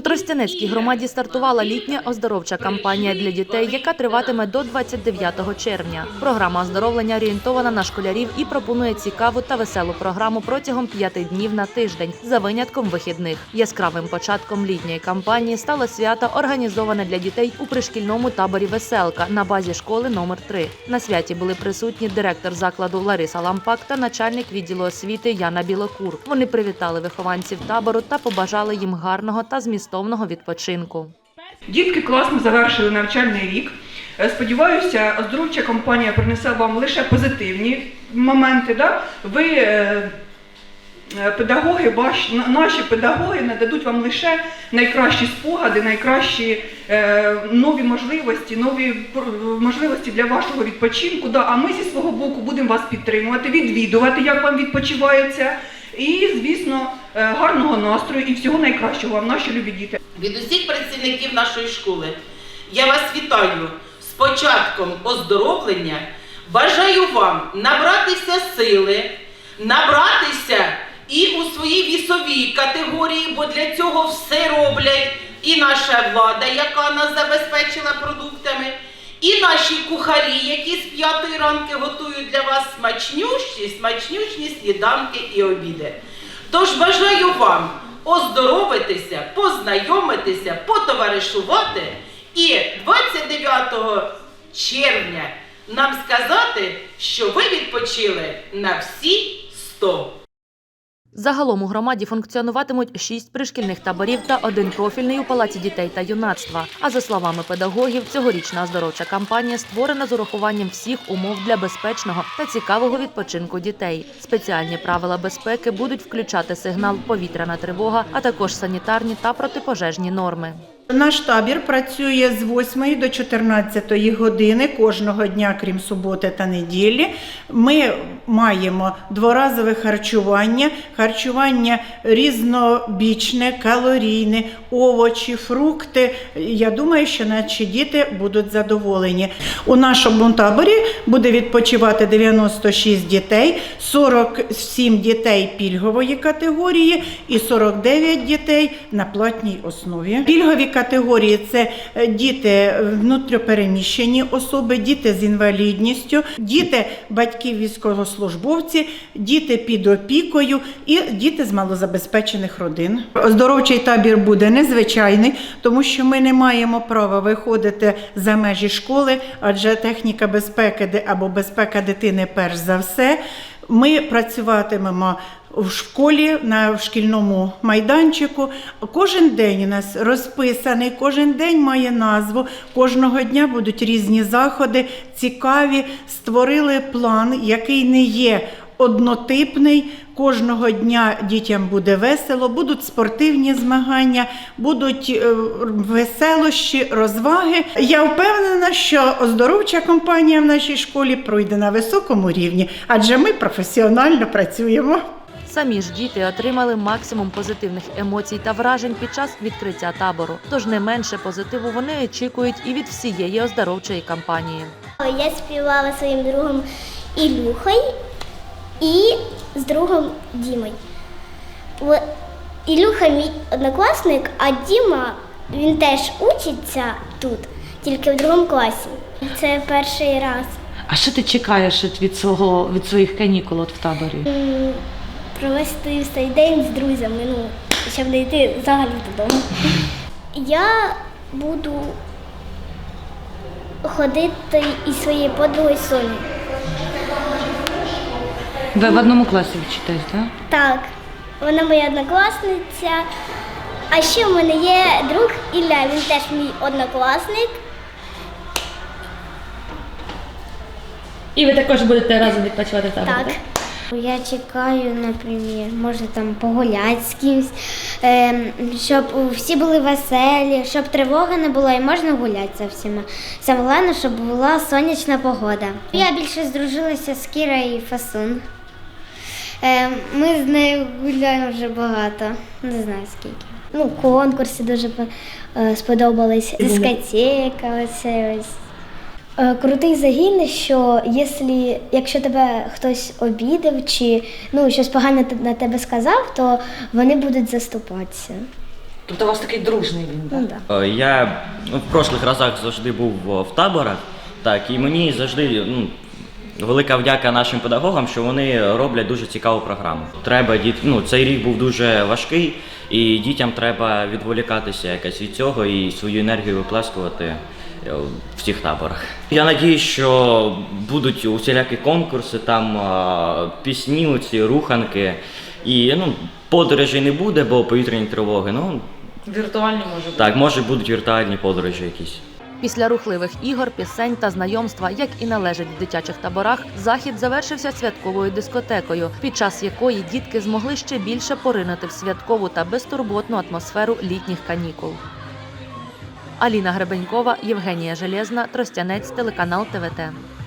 У Тростянецькій громаді стартувала літня оздоровча кампанія для дітей, яка триватиме до 29 червня. Програма оздоровлення орієнтована на школярів і пропонує цікаву та веселу програму протягом п'яти днів на тиждень за винятком вихідних. Яскравим початком літньої кампанії стало свято, організоване для дітей у пришкільному таборі Веселка на базі школи номер 3 На святі були присутні директор закладу Лариса Лампак та начальник відділу освіти Яна Білокур. Вони привітали вихованців табору та побажали їм гарного та змістовного відпочинку. Дітки класно завершили навчальний рік. Е, Сподіваюся, оздоровча компанія принесе вам лише позитивні моменти. Да? Ви, е, е, педагоги, ваш, на- наші педагоги нададуть вам лише найкращі спогади, найкращі нові можливості, нові можливості для вашого відпочинку. А ми зі свого боку будемо вас підтримувати, відвідувати, як вам відпочивається. І, звісно, е, гарного настрою і всього найкращого вам, наші любі діти. Від усіх працівників нашої школи я вас вітаю з початком оздоровлення. Бажаю вам набратися сили, набратися і у своїй вісовій категорії, бо для цього все роблять і наша влада, яка нас забезпечила продуктами, і наші кухарі, які з п'ятої ранки готують для вас смачнющі, смачнющі сніданки і обіди. Тож бажаю вам оздоровитися, познайомитися, потоваришувати і 29 червня нам сказати, що ви відпочили на всі 100. Загалом у громаді функціонуватимуть шість пришкільних таборів та один профільний у палаці дітей та юнацтва. А за словами педагогів, цьогорічна оздоровча кампанія створена з урахуванням всіх умов для безпечного та цікавого відпочинку дітей. Спеціальні правила безпеки будуть включати сигнал повітряна тривога, а також санітарні та протипожежні норми. Наш табір працює з 8 до 14 години кожного дня, крім суботи та неділі. Ми маємо дворазове харчування, харчування різнобічне, калорійне, овочі, фрукти. Я думаю, що наші діти будуть задоволені. У нашому таборі буде відпочивати 96 дітей, 47 дітей пільгової категорії і 49 дітей на платній основі. Пільгові категорії це е, діти е, внутріпереміщені особи, діти з інвалідністю, діти батьків військовослужбовці, діти під опікою і діти з малозабезпечених родин. Оздоровчий табір буде незвичайний, тому що ми не маємо права виходити за межі школи, адже техніка безпеки або безпека дитини перш за все. Ми працюватимемо в школі на шкільному майданчику. Кожен день у нас розписаний, кожен день має назву. Кожного дня будуть різні заходи, цікаві. Створили план, який не є однотипний. Кожного дня дітям буде весело, будуть спортивні змагання, будуть е, веселощі, розваги. Я впевнена, що оздоровча компанія в нашій школі пройде на високому рівні, адже ми професіонально працюємо. Самі ж діти отримали максимум позитивних емоцій та вражень під час відкриття табору. Тож не менше позитиву вони очікують і від всієї оздоровчої кампанії. Я співала своїм другом Ілюхою і з другом Дімою. Ілюха мій однокласник, а Діма він теж учиться тут, тільки в другому класі. Це перший раз. А що ти чекаєш від- свого від своїх канікул от в таборі? Провести цей день з друзями, ну, щоб не йти взагалі додому. Я буду ходити із своєю подругою Сонею. Ви в одному класі вчитесь, так? Так, вона моя однокласниця. А ще в мене є друг Ілля, він теж мій однокласник. І ви також будете разом відпочивати в таборі? Так. Я чекаю, наприклад, можна там погуляти з кимось, ем, щоб всі були веселі, щоб тривоги не було і можна гуляти за всіма. Саме головне, щоб була сонячна погода. Я більше здружилася з Кірою і Фасун. Ем, ми з нею гуляємо вже багато, не знаю скільки. Ну, конкурси дуже е, сподобались. Дискотека, оце ось. Е, Крутий загін, що якщо, якщо тебе хтось обідав чи ну, щось погане на тебе сказав, то вони будуть заступатися. Тобто у вас такий дружний він, так? Ну, да. Е, Я ну, в прошлих разах завжди був в таборах, так, і мені завжди ну, велика вдяка нашим педагогам, що вони роблять дуже цікаву програму. Треба діт... ну, цей рік був дуже важкий, і дітям треба відволікатися якось від цього і свою енергію виплескувати в цих таборах. Я надіюсь, що будуть усілякі конкурси, там е, пісні, ці руханки. І ну, подорожей не буде, бо повітряні тривоги. Ну, Віртуальні може бути. так, може будуть віртуальні подорожі якісь. Після рухливих ігор, пісень та знайомства, як і належить в дитячих таборах, захід завершився святковою дискотекою, під час якої дітки змогли ще більше поринути в святкову та безтурботну атмосферу літніх канікул. Аліна Гребенькова, Євгенія Железна, Тростянець, телеканал ТВТ.